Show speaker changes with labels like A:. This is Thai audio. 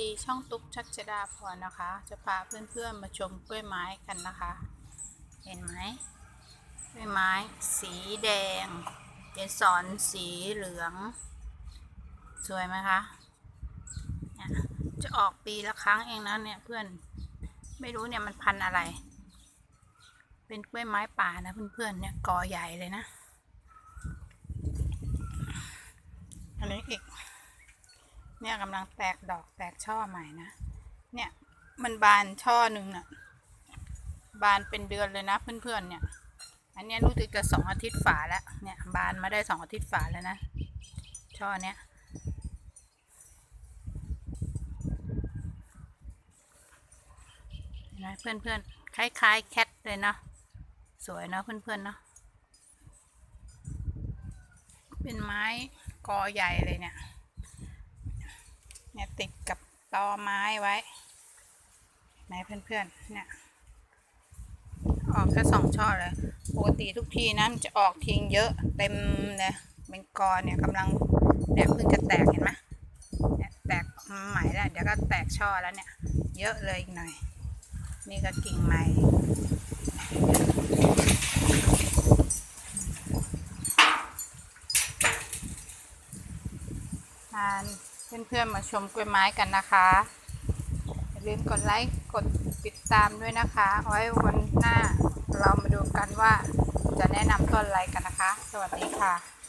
A: ดีช่องตุ๊กชัชดาพรนะคะ จะพาเพื่อนๆมาชมกล้วยไม้กันนะคะ เห็นไหมกล้วยไม้ สีแดงเกสรสีเหลือง สวยไหมคะเนี่ยจะออกปีละครั้งเองนะเนี่ยเพื่อนไม่รู้เนี่ยมันพันอะไร เป็นกล้วยไม้ป่านะเพื่อนๆเนี่ยกอใหญ่เลยนะ อันนี้อีก เนี่ยกำลังแตกดอกแตกช่อใหม่นะ เนี่ยมันบานช่อหนึ่งน่ะ บานเป็นเดือนเลยนะเพื่อนๆเนี่ย อันเนี้ยรู้สึกจะสองอาทิตย์ฝาแล้ว เนี่ย บานมาได้สองอาทิตย์ฝาแล้วนะ ช่อเนี้ยเห็นไหมเพื่อนๆ คล้ายๆ แคทเลยเนาะ สวยเนาะเพื่อนๆเนาะ เป็นไม้กอใหญ่เลยเนี่ย ตอไม้ไว้ไหนเพื่อนๆเนี่ยออกแค่สองช่อเลยปกติทุกทีนะมันจะออกทิ้งเยอะเต็มเลยเป็นกอเนี่ยกำลังเนี่ยเพิ่งจะแตกเห็นไหมเนี่ยแตกใหม่แล้วเดี๋ยวก็แตกช่อแล้วเนี่ย เยอะเลยอีกหน่อย นี่ก็กิ่งใหม่ทาน เพื่อนๆมาชมกล้วยไม้กันนะคะอย่าลืมกดไลค์กดติดตามด้วยนะคะ ไว้วันหน้าเรามาดูกันว่าจะแนะนำต้นอะไรกันนะคะ สวัสดีค่ะ